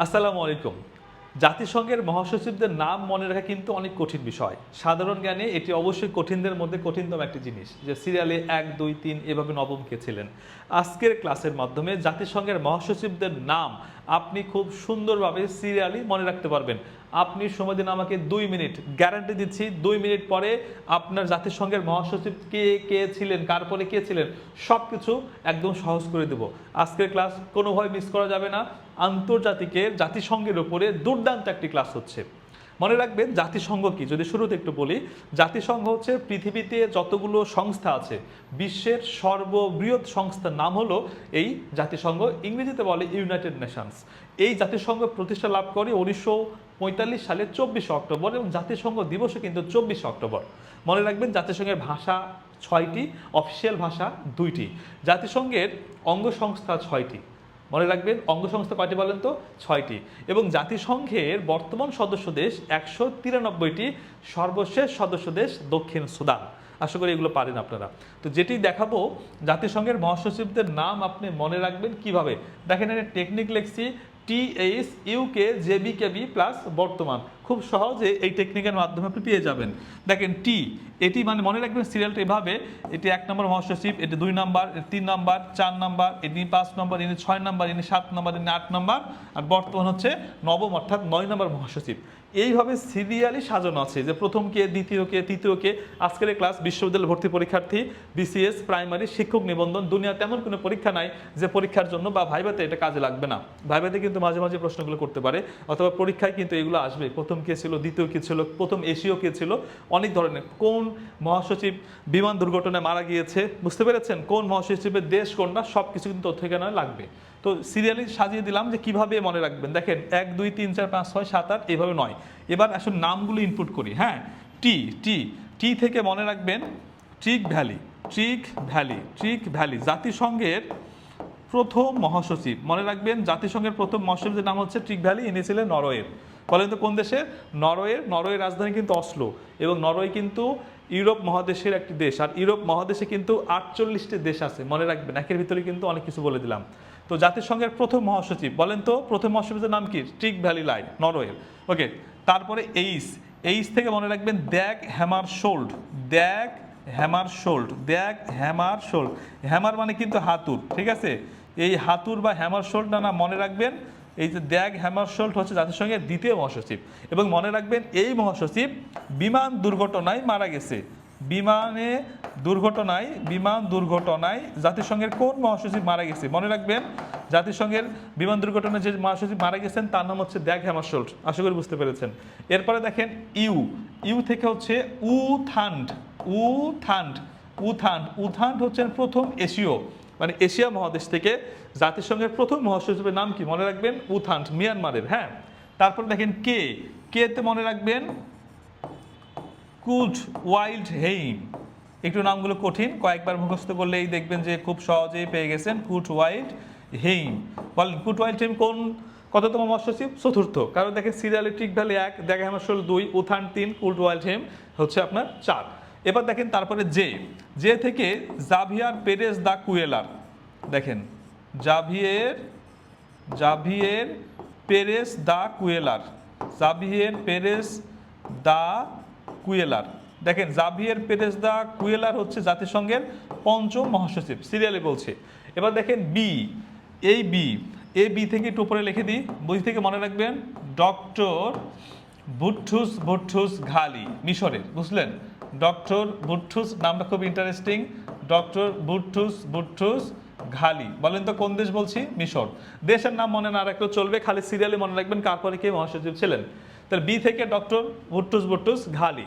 আসসালামু আলাইকুম। জাতিসংঘের মহাসচিবদের নাম মনে রাখা কিন্তু অনেক কঠিন বিষয়। সাধারণ জ্ঞানে এটি অবশ্যই কঠিনদের মধ্যে কঠিনতম একটি জিনিস যে সিরিয়ালে এক, দুই, তিন এভাবে নবম কে ছিলেন। আজকের ক্লাসের মাধ্যমে জাতিসংঘের মহাসচিবদের নাম আপনি খুব সুন্দরভাবে সিরিয়ালি মনে রাখতে পারবেন। আপনি সময় দিন আমাকে দুই মিনিট। গ্যারান্টি দিচ্ছি, দুই মিনিট পরে আপনার জাতিসংঘের মহাসচিব কে কে ছিলেন, কার পরে কে ছিলেন সব কিছু একদম সহজ করে দেব। আজকের ক্লাস কোনোভাবে মিস করা যাবে না। আন্তর্জাতিকের জাতিসংঘের ওপরে দুর্দান্ত একটি ক্লাস হচ্ছে। মনে রাখবেন, জাতিসংঘ কি? যদি শুরুতে একটু বলি, জাতিসংঘ হচ্ছে পৃথিবীতে যতগুলো সংস্থা আছে, বিশ্বের সর্ববৃহৎ সংস্থার নাম হলো এই জাতিসংঘ, ইংরেজিতে বলে ইউনাইটেড নেশনস। এই জাতিসংঘ প্রতিষ্ঠা লাভ করে উনিশশো পঁয়তাল্লিশ সালের চব্বিশে অক্টোবর এবং জাতিসংঘ দিবসও কিন্তু চব্বিশে অক্টোবর। মনে রাখবেন, জাতিসংঘের ভাষা ছয়টি, অফিসিয়াল ভাষা দুইটি। জাতিসংঘের অঙ্গ সংস্থা ছয়টি। মনে রাখবেন অঙ্গ সংস্থা কয়টি বলেন তো? ছয়টি। এবং জাতিসংঘের বর্তমান সদস্য দেশ একশো তিরানব্বইটি, সর্বশেষ সদস্য দেশ দক্ষিণ সুদান। আশা করি এগুলো পারেন আপনারা। তো যেটি দেখাবো, জাতিসংঘের মহাসচিবদের নাম আপনি মনে রাখবেন কীভাবে? দেখেন এখানে technique লেখছি T H U K J B K B plus বর্তমান। খুব সহজে এই টেকনিকের মাধ্যমে আপনি পেয়ে যাবেন। দেখেন টি এটি মানে মনে রাখবেন সিরিয়ালটা এভাবে, এটি এক নম্বর মহাসচিব, এটি দুই নাম্বার, এটি তিন নাম্বার, চার নাম্বার ইনি পাঁচ নম্বর ইনি ছয় নাম্বার ইনি সাত নম্বর ইনি আট নাম্বার, আর বর্তমান হচ্ছে নবম অর্থাৎ নয় নম্বর মহাসচিব। এইভাবে সিরিয়ালি সাজানো আছে, যে প্রথম কে, দ্বিতীয় কে, তৃতীয় কে, আজকের ক্লাস বিশ্ববিদ্যালয় ভর্তি পরীক্ষার্থী বিসিএস প্রাইমারি শিক্ষক নিবন্ধন দুনিয়া তেমন কোনো পরীক্ষা নাই যে পরীক্ষার জন্য বা ভাইবাতে এটা কাজে লাগবে না। ভাইবাতে কিন্তু মাঝে মাঝে প্রশ্নগুলো করতে পারে, অথবা পরীক্ষায় কিন্তু এগুলো আসবে। প্রথম কে ছিল, দ্বিতীয় কে ছিল, প্রথম এশীয় কে ছিল, অনেক ধরনের। কোন মহাসচিব বিমান দুর্ঘটনায় মারা গিয়েছে, বুঝতে পেরেছেন? কোন মহাসচিবের দেশ, কোনটা সব কিছু কিন্তু তথ্য এখানে লাগবে। তো সিরিয়ালি সাজিয়ে দিলাম যে কীভাবে মনে রাখবেন। দেখেন, এক, দুই, তিন, চার, পাঁচ, ছয়, সাত, আট, এভাবে নয়। এবার আসলে নামগুলো ইনপুট করি হ্যাঁ? টি টি টি থেকে মনে রাখবেন Trygve Lie Trygve Lie Trygve Lie জাতিসংঘের প্রথম মহাসচিব। মনে রাখবেন, জাতিসংঘের প্রথম মহাসচিবের নাম হচ্ছে ট্রিক ভ্যালি ইনি ছিলেন নরওয়ের। বলেন তো কোন দেশে? নরওয়ের নরওয়ের রাজধানী কিন্তু অসলো এবং নরওয়ে কিন্তু ইউরোপ মহাদেশের একটি দেশ আর ইউরোপ মহাদেশে কিন্তু আটচল্লিশটি দেশ আছে, মনে রাখবেন। একের ভিতরে কিন্তু অনেক কিছু বলে দিলাম। তো জাতিসংঘের প্রথম মহাসচিব, বলেন তো, প্রথম মহাসচিবের নাম কি? স্ট্রিক ভ্যালি লাই নরওয়ের ওকে তারপরে এইস। এইস থেকে মনে রাখবেন, Dag Hammarskjold, Dag Hammarskjold, Dag Hammarskjold. Hammer মানে কিন্তু হাতুর, ঠিক আছে? এই হাতুর বা হ্যামার শোল্ডটা না, মনে রাখবেন এই যে দ্যাগ হ্যামার শোল্ড হচ্ছে জাতিসংঘের দ্বিতীয় মহাসচিব। এবং মনে রাখবেন, এই মহাসচিব বিমান দুর্ঘটনায় মারা গেছে। বিমানে দুর্ঘটনায়, বিমান দুর্ঘটনায় জাতিসংঘের কোন মহাসচিব মারা গেছে? মনে রাখবেন, জাতিসংঘের বিমান দুর্ঘটনায় যে মহাসচিব মারা গেছেন, তার নাম হচ্ছে দ্যাগ হ্যামারশোল্ড আশা করি বুঝতে পেরেছেন। এরপরে দেখেন ইউ। ইউ থেকে হচ্ছে উ থান্ড উ থান্ড উথান্ড। উথান্ড হচ্ছেন প্রথম এশীয়। মানে এশিয়া মহাদেশ থেকে জাতিসংঘের প্রথম মহাসচিবের নাম কি মনে রাখবেন? উথান্ড মিয়ানমারের হ্যাঁ। তারপর দেখেন কে? কে তে মনে রাখবেন? Kurt Waldheim. একটু নামগুলো কঠিন, কয়েকবার মুখস্থ করলেই দেখবেন যে খুব সহজেই পেয়ে গেছেন কুট ওয়াইল্ড হেইম। বলেন কুট ওয়াইল্ড হেইম কোন কততম মহাসচিব? চতুর্থ। কারণ দেখেন সিরিয়ালি ট্রিক ভ্যালি এক দেখা হেমাসল দুই উথান তিন কুট ওয়াইল্ড হেম হচ্ছে আপনার চার। এবার দেখেন তারপরে জে জে থেকে জাভিয়ার পেরেস দা কুয়েলার দেখেন, Javier Javier Perez de Cuellar. Javier Perez de Cuellar. দেখেন, জাভিয়ের পেরেস দা কুয়েলার হচ্ছে জাতিসংঘের পঞ্চম মহাসচিব, সিরিয়ালে বলছে। এবার দেখেন বি এই বি এ বি থেকে একটু উপরে লিখে দিই। বই থেকে মনে রাখবেন, ডক্টর বুট্ঠুস বুট্ঠুস ঘালি, মিশরের, বুঝলেন? ডক্টর বুট্ঠুস, নামটা খুব ইন্টারেস্টিং ডক্টর বুট্ঠুস বুট্ঠুস ঘালি। বলেন তো কোন দেশ বলছি? মিশর। দেশের নাম মনে না রাখলেও চলবে, খালি সিরিয়ালে মনে রাখবেন কারপরে কে মহাসচিব ছিলেন। তাহলে বি থেকে ডক্টর বুট্টুস বুট্টুস ঘালি।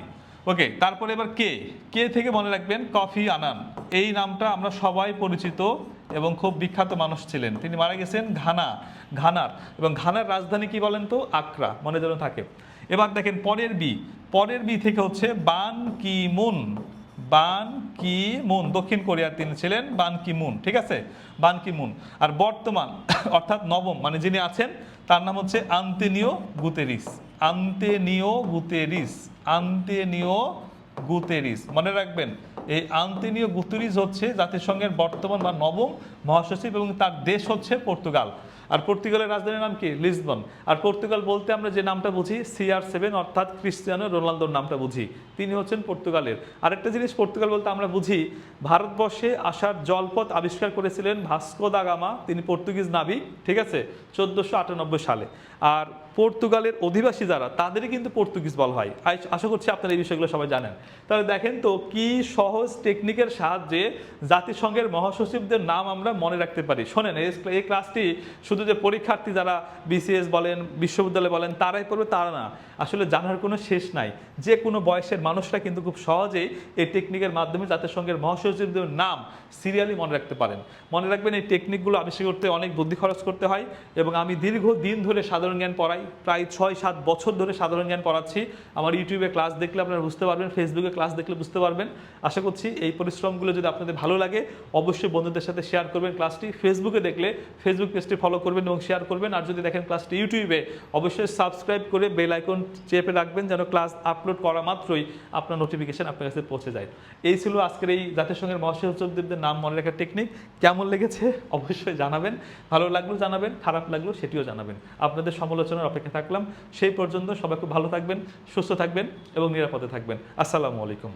ওকে তারপরে এবার কে? কে থেকে মনে রাখবেন? Kofi Annan. এই নামটা আমরা সবাই পরিচিত এবং খুব বিখ্যাত মানুষ ছিলেন। তিনি মারা গেছেন ঘানা, ঘানার। এবং ঘানার রাজধানী কি বলেন তো? আকরা। মনে যেন থাকে। এবার দেখেন পরের বি। পরের বি থেকে হচ্ছে বান কি মুন। বান কি মুন। দক্ষিণ কোরিয়ার তিনি ছিলেন বান কি মুন, ঠিক আছে? বান কি মুন। আর বর্তমান, অর্থাৎ নবম মানে যিনি আছেন, তার নাম হচ্ছে Antonio Guterres. Antonio Guterres. Antonio Guterres. মনে রাখবেন, এই আন্তেনিও গুতেরিস হচ্ছে জাতিসংঘের বর্তমান বা নবম মহাসচিব এবং তার দেশ হচ্ছে পর্তুগাল। আর পর্তুগালের রাজধানীর নাম কি? লিসবন। আর পর্তুগাল বলতে আমরা যে নামটা বুঝি সিআর সেভেন অর্থাৎ ক্রিস্টিয়ানো রোনালদোর নামটা বুঝি। তিনি হচ্ছেন পর্তুগালের। আরেকটা জিনিস পর্তুগাল বলতে আমরা বুঝি, ভারতবর্ষে আসার জলপথ আবিষ্কার করেছিলেন ভাস্কো দা গামা, তিনি পর্তুগিজ নাবিক, ঠিক আছে? চোদ্দোশো সালে। আর পর্তুগালের অধিবাসী যারা, তাদেরই কিন্তু পর্তুগিজ বলা হয়। আশা করছি আপনারা এই বিষয়গুলো সবাই জানেন। তাহলে দেখেন তো কি সহজ টেকনিকের সাহায্যে জাতিসংঘের মহাসচিবদের নাম আমরা মনে রাখতে পারি। শোনেন, এই ক্লাসটি শুধু যে পরীক্ষার্থী যারা বিসিএস বলেন, বিশ্ববিদ্যালয় বলেন, তারাই করবে তারা না। আসলে জানার কোনো শেষ নাই। যে কোনো বয়সের মানুষরা কিন্তু খুব সহজেই এই টেকনিকের মাধ্যমে জাতিসংঘের মহাসচিবদের নাম সিরিয়ালি মনে রাখতে পারেন। মনে রাখবেন এই টেকনিকগুলো আবিষ্কার করতে অনেক বুদ্ধি খরচ করতে হয় এবং আমি দীর্ঘ দিন ধরে সাধারণ জ্ঞান পড়াই। প্রায় ছয়, সাত বছর ধরে সাধারণ জ্ঞান পড়াচ্ছি। আমার ইউটিউবে ক্লাস দেখলে আপনারা বুঝতে পারবেন, ফেসবুকে ক্লাস দেখলে বুঝতে পারবেন। আশা করছি এই পরিশ্রমগুলো যদি আপনাদের ভালো লাগে, অবশ্যই বন্ধুদের সাথে শেয়ার করবেন ক্লাসটি। ফেসবুকে দেখলে ফেসবুক পেজটি ফলো করবেন এবং শেয়ার করবেন। আর যদি দেখেন ক্লাসটি ইউটিউবে, অবশ্যই সাবস্ক্রাইব করে বেল আইকন চেপে রাখবেন যেন ক্লাস আপলোড করা মাত্রই আপনার নোটিফিকেশন আপনার কাছে পৌঁছে যায়। এই ছিল আজকের এই জাতিসংঘের মহাসচিবদের নাম মনে রাখার টেকনিক কেমন লেগেছে? অবশ্যই জানাবেন। ভালো লাগলেও জানাবেন, খারাপ লাগলেও সেটিও জানাবেন। আপনাদের সমালোচনার অপেক্ষা থাকলাম। সেই পর্যন্ত সবাই খুব ভালো থাকবেন, সুস্থ থাকবেন এবং নিরাপদে থাকবেন। আসসালামু আলাইকুম।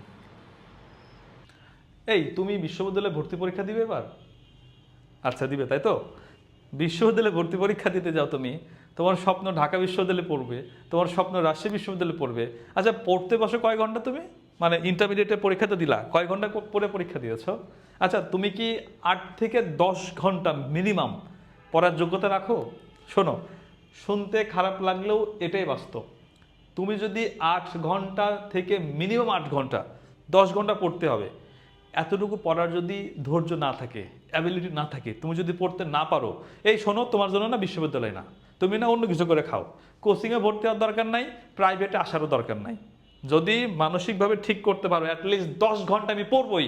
এই, তুমি বিশ্ববিদ্যালয়ে ভর্তি পরীক্ষা দিবে এবার? আচ্ছা দিবে, তাই তো? বিশ্ববিদ্যালয়ে ভর্তি পরীক্ষা দিতে যাও তুমি। তোমার স্বপ্ন ঢাকা বিশ্ববিদ্যালয়ে পড়বে, তোমার স্বপ্ন রাজশাহী বিশ্ববিদ্যালয়ে পড়বে। আচ্ছা পড়তে বসো কয় ঘণ্টা তুমি? মানে ইন্টারমিডিয়েটের পরীক্ষা তো দিলা, কয় ঘণ্টা পরে পরীক্ষা দিয়েছ? আচ্ছা তুমি কি আট থেকে দশ ঘণ্টা মিনিমাম পড়ার যোগ্যতা রাখো? শোনো শুনতে খারাপ লাগলেও এটাই বাস্তব। তুমি যদি আট ঘণ্টা থেকে মিনিমাম আট ঘণ্টা, দশ ঘণ্টা পড়তে হবে, এতটুকু পড়ার যদি ধৈর্য না থাকে অ্যাবিলিটি না থাকে, তুমি যদি পড়তে না পারো, এই শোনো তোমার জন্য না বিশ্ববিদ্যালয় না, তুমি না অন্য কিছু করে খাও। কোচিংয়ে ভর্তি হওয়ার দরকার নাই প্রাইভেটে আসারও দরকার নাই। যদি মানসিকভাবে ঠিক করতে পারো অ্যাটলিস্ট দশ ঘণ্টা আমি পড়বই,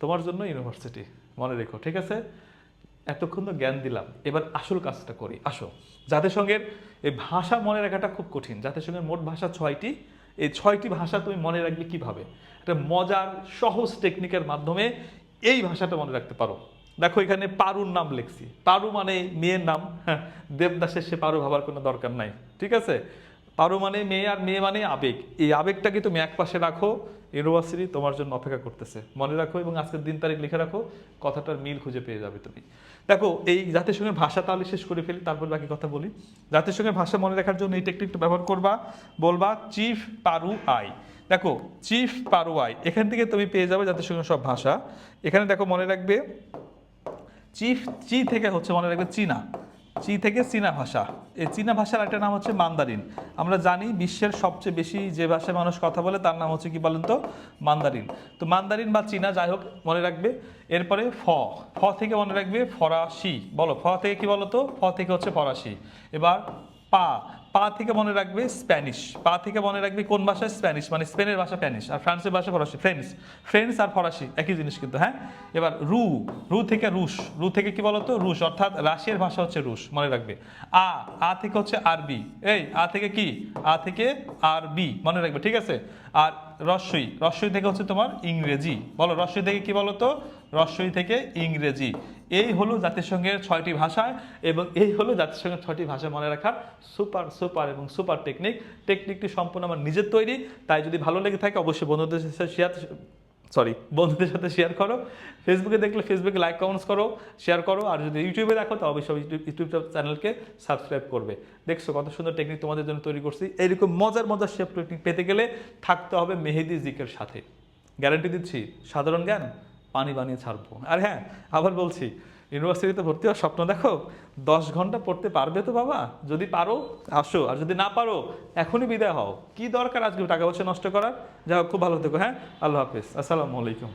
তোমার জন্য ইউনিভার্সিটি মনে রেখো, ঠিক আছে? এতক্ষণ তো জ্ঞান দিলাম। এবার আসল কাজটা করি। আসো। জাতিসংঘের এই ভাষা মনে রাখাটা খুব কঠিন জাতিসংঘের মোট ভাষা ছয়টি এই ছয়টি ভাষা তুমি মনে রাখবে কীভাবে? একটা মজার সহজ টেকনিকের মাধ্যমে এই ভাষাটা মনে রাখতে পারো। দেখো এখানে পারুর নাম লিখছি। পারু মানে মেয়ের নাম। হ্যাঁ, দেবদাসের সে পারু ভাবার কোনো দরকার নাই। ঠিক আছে? পারু মানে মেয়ে আর মেয়ে মানে আবেগ। এই আবেগটাকে তুমি এক পাশে রাখো, ইউনিভার্সিটি তোমার জন্য অপেক্ষা করতেছে। মনে রাখো এবং আজকের দিন তারিখ লিখে রাখো, কথাটার মিল খুঁজে পেয়ে যাবে তুমি। দেখো, এই জাতিসংঘের ভাষা তাহলে শেষ করে ফেলি, তারপর বাকি কথা বলি। জাতিসংঘের ভাষা মনে রাখার জন্য এই টেকনিকটা ব্যবহার করবা, বলবা চিফ পারু আই দেখো চিফ পারু আই এখান থেকে তুমি পেয়ে যাবে জাতিসংঘের সব ভাষা। এখানে দেখো মনে রাখবে চিফ চি থেকে হচ্ছে মনে রাখবে চীনা। চি থেকে চীনা ভাষা। এই চীনা ভাষার একটা নাম হচ্ছে মান্দারিন। আমরা জানি বিশ্বের সবচেয়ে বেশি যে ভাষায় মানুষ কথা বলে তার নাম হচ্ছে কি বলেন তো? মান্দারিন। তো মান্দারিন বা চীনা যাই হোক, মনে রাখবে। এরপরে ফ। ফ থেকে মনে রাখবে ফরাসি। বলো, ফ থেকে কি বলো তো? ফ থেকে হচ্ছে ফরাসি। এবার পা। পা থেকে মনে রাখবে স্প্যানিশ। পা থেকে মনে রাখবে কোন ভাষা স্প্যানিশ মানে স্পেনের ভাষা স্প্যানিশ। আর ফ্রান্সের ভাষা ফরাসি। ফ্রেন্স ফ্রেন্স আর ফরাসি, একই জিনিস কিন্তু হ্যাঁ? এবার রু রু থেকে রুশ। রু থেকে কি বলতো? রুশ, অর্থাৎ রাশিয়ার ভাষা হচ্ছে রুশ, মনে রাখবে। আ আ থেকে হচ্ছে আরবি। এই, আ থেকে কি? আ থেকে আরবি, মনে রাখবে, ঠিক আছে? আর রস্যই রস্যই থেকে হচ্ছে তোমার ইংরেজি। বলো, রস্যই থেকে কি বলো তো রস্যই থেকে ইংরেজি। এই হলো জাতিসংঘের ছয়টি ভাষা এবং এই হলো জাতিসংঘের ছয়টি ভাষা মনে রাখার সুপার সুপার এবং সুপার টেকনিক। টেকনিকটি সম্পূর্ণ আমার নিজের তৈরি, তাই যদি ভালো লেগে থাকে অবশ্যই বন্ধুদের সাথে শেয়ার সরি বন্ধুদের সাথে শেয়ার করো। ফেসবুকে দেখলে ফেসবুকে লাইক কমেন্টস করো শেয়ার করো। আর যদি ইউটিউবে দেখো, তো অবশ্যই ইউটিউব চ্যানেলকে সাবস্ক্রাইব করবে। দেখছ কত সুন্দর টেকনিক তোমাদের জন্য তৈরি করছি। এইরকম মজার মজার শেপ টেকনিক পেতে গেলে থাকতে হবে মেহেদি জিকের সাথে। গ্যারান্টি দিচ্ছি, সাধারণ জ্ঞান? পানি বানিয়ে ছাড়বো। আর হ্যাঁ আবার বলছি, ইউনিভার্সিটিতে ভর্তি হওয়ার স্বপ্ন দেখো, দশ ঘণ্টা পড়তে পারবে তো বাবা? যদি পারো, আসো। আর যদি না পারো, এখনই বিদায় হও। কি দরকার আজকে টাকা পয়সা নষ্ট করার? যা খুব ভালো থেকো হ্যাঁ? আল্লাহ হাফিজ। আসসালামু আলাইকুম।